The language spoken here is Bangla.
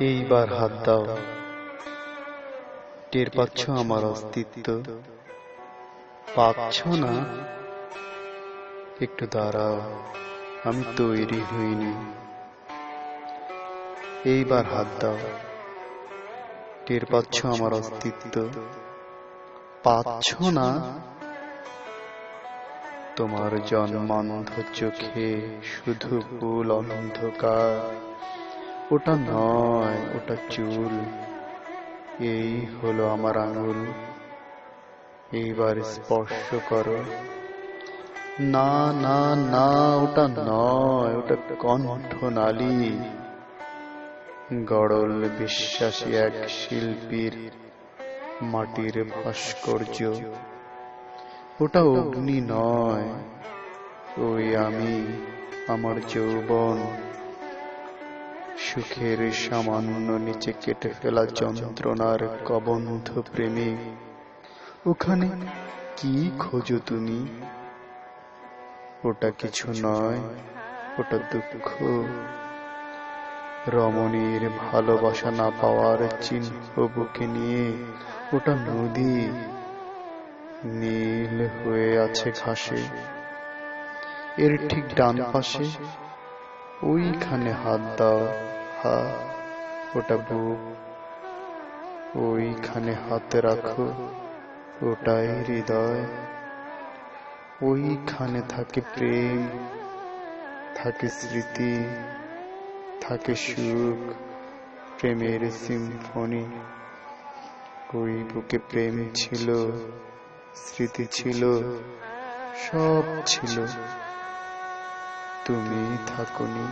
এইবার হাত দাও। টের পাচ্ছ আমার অস্তিত্ব? পাচ্ছ না? একটু দাঁড়াও, আমি তৈরি হইনি। এইবার হাত দাও। টের পাচ্ছ আমার অস্তিত্ব? পাচ্ছ না? তোমার জন্মান্ধ চোখে শুধু ভুল অন্ধকার। ওটা নয় ওটা চুল। এই হলো আমার আঙুল। এইবার স্পর্শ করো। না না না ওটা নয় ওটা কণ্ঠ নালী। গড়ল বিশ্বাসী এক শিল্পীর মাটির ভাস্কর্য। ওটা অগ্নি নয় ওই আমি আমার যৌবন। সুখের সামান্য নিচে কেটে ফেলা যন্ত্রণার কবন্ধ প্রেমে। ওখানে কি খোঁজো তুমি? ওটা কিছু নয়, ওটা দুঃখ। রমণীর ভালোবাসা না পাওয়ার চিহ্ন বুকে নিয়ে, ওটা নদী। নীল হয়ে আছে ঘাসে। এর ঠিক ডান পাশে, ওইখানে হাত দাও। হা, ওটা বুক। ওইখানে হাত রাখো, ওটাই হৃদয়। ওইখানে থাকে প্রেম, থাকে স্মৃতি, থাকে সুখ, প্রেমের সিম্ফনি। ওই বুকে প্রেম ছিল, স্মৃতি ছিল, সব ছিল। তুমি থাকনি।